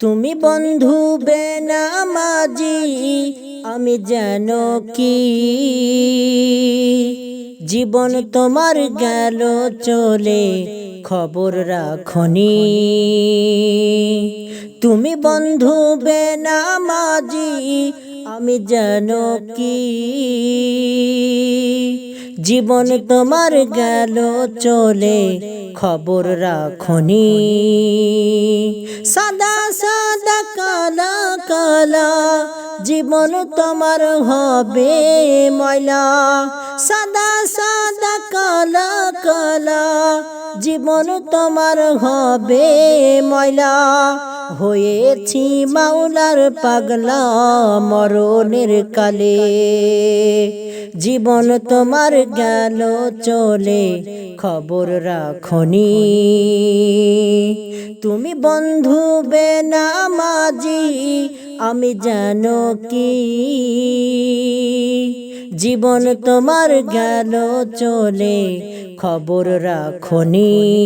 তুমি বন্ধু বেনামাজি আমি যেন কি? জীবন তোমার গেল চলে, খবর রাখনি। তুমি বন্ধু বেনামাজি আমি যেন কি? জীবন তোমার গেল, চলে খবর রাখনি। সাদা সাদা, কালা কালা, জীবন তোমার হবে ময়লা। সাদা সাদা, কালা কালা জীবন তোমার হবে ময়লা। হয়েছি মাওলার পাগলা মরণের কালে। জীবন তোমার গেল চলে, খবর রাখনি। তুমি বন্ধু বেনামাজি আমি জানো কি? জীবন তোমার গেল, চলে খবর রাখনি।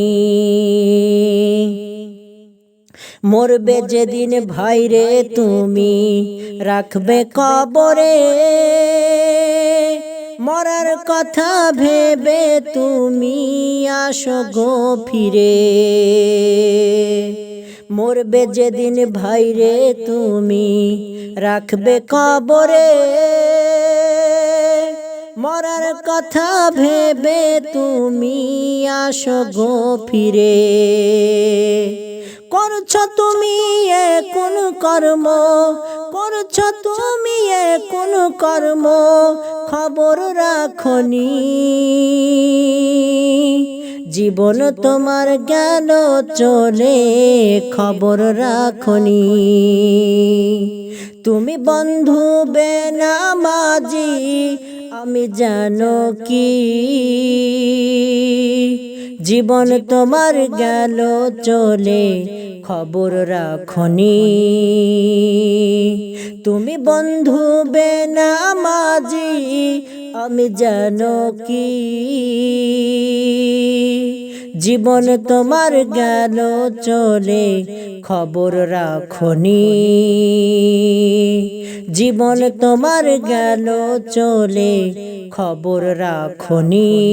মরবে যেদিন ভাইরে তুমি, রাখবে কবরে। মরার কথা ভেবে তুমি আসো গো ফিরে। মরবে যেদিন ভাইরে তুমি রাখবে কবরে। মরার কথা ভেবে তুমি আসো গো ফিরে। করছ তুমি এ কোন কর্ম। করছ তুমি এ কোন কর্ম। খবর রাখনি। জীবন তোমার গেল চলে, খবর রাখনি। তুমি বন্ধু বেনামাজি আমি জানো কি? জীবন তোমার গেল চলে, খবর রাখনি। তুমি বন্ধু বেনামাজি আমি জানো কি? জীবন তোমার গেল চলে, খবর রাখনি। জীবন তোমার গেল চলে, খবর রাখনি।